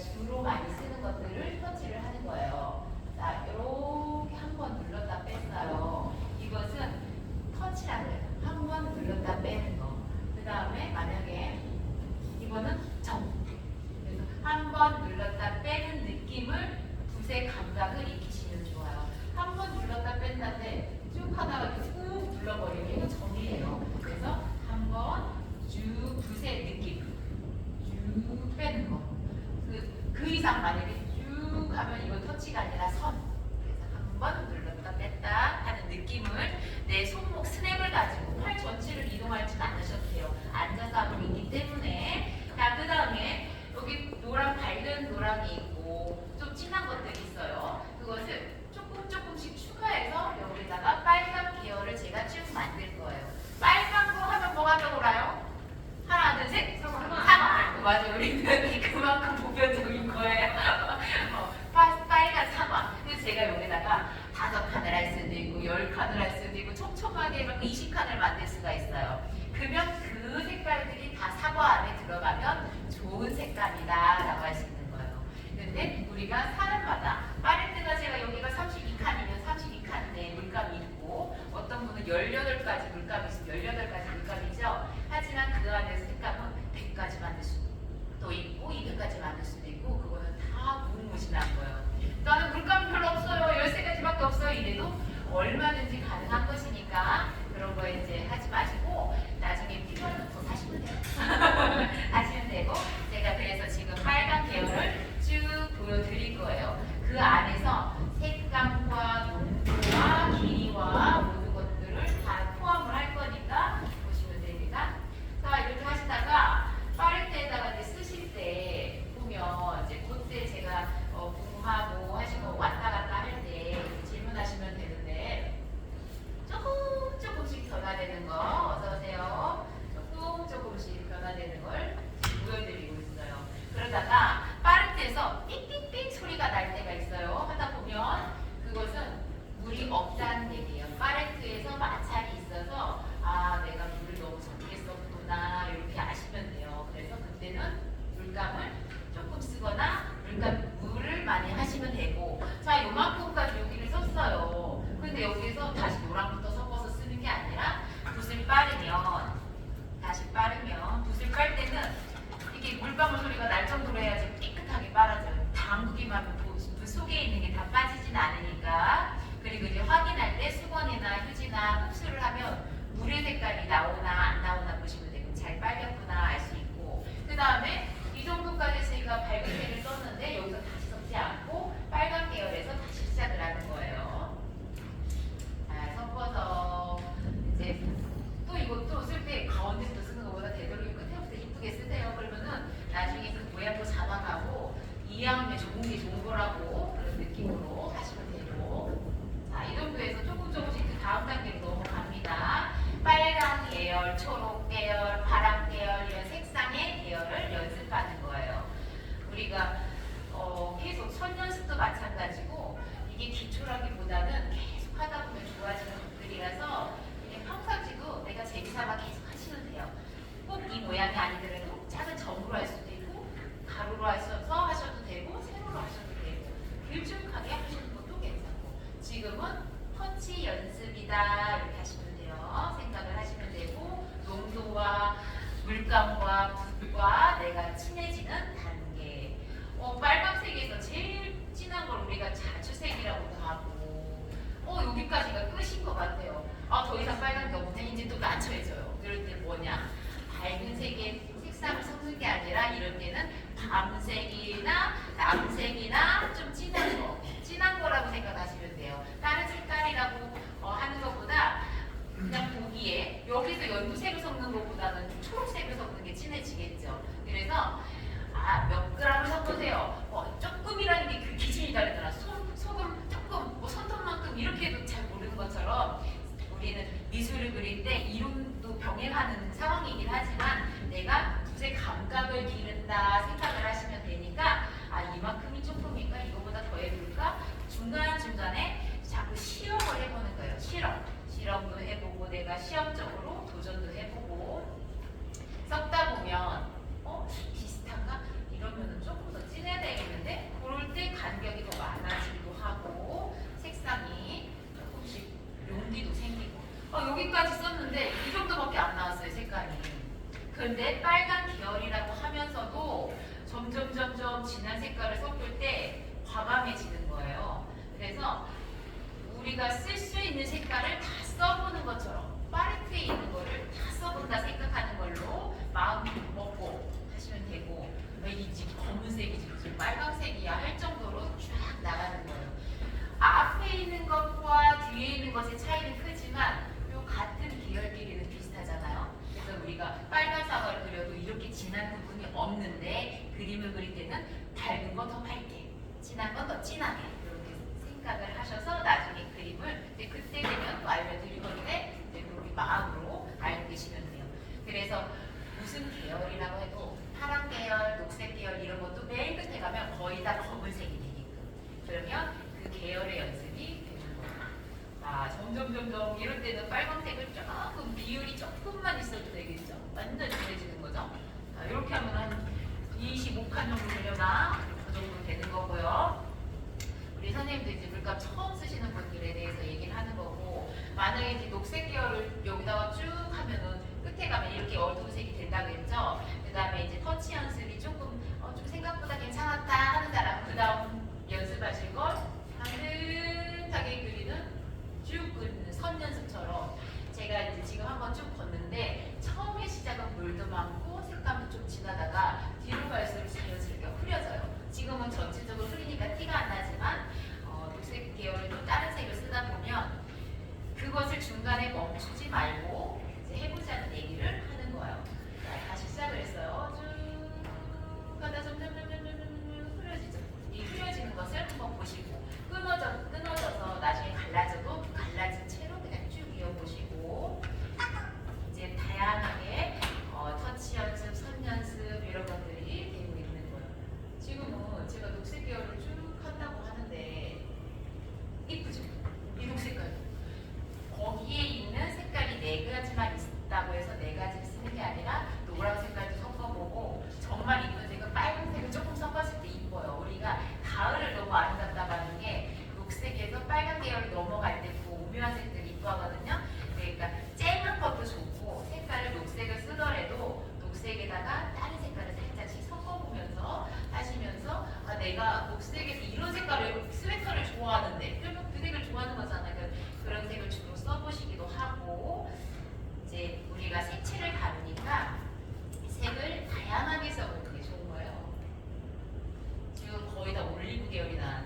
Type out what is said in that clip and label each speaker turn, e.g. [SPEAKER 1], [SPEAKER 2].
[SPEAKER 1] 주로 많이 쓰는 것들을 터치를 하는 거예요. 자, 이렇게 한 번 눌렀다 뺐어요. 이것은 터치라는 맞아 우리는 그만큼 보편적인 거예요. 어, 파, 빨간 사과. 근데 제가 여기다가 다섯 칸을 할 수도 있고 열 칸을 할 수도 있고 촘촘하게 막 20칸을 만들 수가 있어요. 그러면 그 색깔들이 다 사과 안에 들어가면 좋은 색감이다라고 할 수 있는 거예요. 근데 우리가 사 그래서 다시 노랑부터 섞어서 쓰는 게 아니라 붓을 빠르면 다시 빠르면 붓을 빨 때는 이게 물방울 소리가 날 정도로 해야지 깨끗하게 빨아져요. 담그기만 붓 속에 있는 게 다 빠지진 않으니까 그리고 이제 확인할 때 수건이나 휴지나 흡수를 하면 물의 색깔이 나오나 안 나오나 보시면 되고 잘 빨렸구나 알 수 있고 그 다음에 이 정도까지 지금까지가 끝인 것 같아요. 아, 더 이상 빨간 게 없네. 이제 또 낮춰져요. 그럴 때 뭐냐? 밝은 색의 색상을 섞는 게 아니라 이럴 때는 밤색이 우리가 쓸 수 있는 색깔을 다 써보는 것처럼 팔레트에 있는 거를 다 써본다 생각하는 걸로 마음 먹고 하시면 되고 이집 검은색이지 무슨 빨강색이야 할 정도로 쫙 나가는 거예요. 앞에 있는 것과 뒤에 있는 것의 차이는 크지만 요 같은 계열끼리는 비슷하잖아요. 그래서 우리가 빨간 사과를 그려도 이렇게 진한 부분이 없는데 그림을 그릴 때는 밝은 건 더 밝게, 진한 건 더 진하게 생각을 하셔서 나중에 그림을 이제 그때 되면 또 알려드릴 건데 이제 그렇게 마음으로 알고 계시면 돼요. 그래서 무슨 계열이라고 해도 파란 계열, 녹색 계열 이런 것도 맨 끝에 가면 거의 다 검은색이 되게끔 그러면 그 계열의 연습이 되는 거예요. 아 점점 점점 이럴 때는 빨간색을 조금 비율이 조금만 있어도 되겠죠. 완전 진해지는 거죠. 자, 이렇게 하면 한 25칸 정도 되려나 그 정도 되는 거고요. 우리 물감 처음 쓰시는 분들에 대해서 얘기를 하는 거고 만약에 이제 녹색 계열을 여기다가 쭉 하면은 끝에 가면 이렇게 어두운 색이 된다 그랬죠. 그 다음에 이제 터치 연습이 조금 어, 좀 생각보다 괜찮았다 하는 사람 그 다음 연습하실 걸 반듯하게 그리는 쭉 그리는 선 연습처럼 제가 이제 지금 한번 쭉 걷는데 처음에 시작은 물도 많고 색감도 좀 진하다가 뒤로 갈수록 자연스럽게 흐려져요. 지금은 전체적으로 흐리니까 티가 안 나지만 어, 녹색 계열을 또 다른 색을 쓰다 보면 그것을 중간에 멈추지 말고 이제 해보자는 얘기를 하는 거예요. 자, 다시 시작을 했어요. 쭉 가다 점점 점점 점점 점점 흐려지죠. 이 흐려지는 것을 한번 보시고 끊어져 끊어져서 나중에 갈라져도 갈라진 채로 그냥 쭉 이어보시고 이제 다양하게 어, 터치 연습, 선 연습 이런 것들이 되고 있는 거예요. 지금은 제가 녹색 계열을 쭉 한다고 하는데 이쁘죠? 이 녹색깔 거기에 있는 색깔이 네 가지만 있다고 해서 네 가지를 쓰는 게 아니라 노란 색깔도 섞어보고 정말 이쁜 색은 빨간색을 조금 섞었을 때 이뻐요. 우리가 가을을 너무 아름답다고 하는 게 녹색에서 빨간 계열이 넘어갈 때 그 오묘한 색들이 이뻐하거든요. 그러니까 쨍한 것도 좋고 색깔을 녹색을 쓰더라도 녹색에다가 다른 색깔을 살짝씩 섞어보면서 하시면서 아, 내가 녹색에서 이런 색깔을 스웨터를 좋아하는데 그러면 그 색을 좋아하는 거잖아요. 그- 그런 색을 주로 써보시기도 하고 이제 우리가 색채를 다루니까 색을 다양하게 써보는 게 좋은 거예요. 지금 거의 다 올리브 계열이 나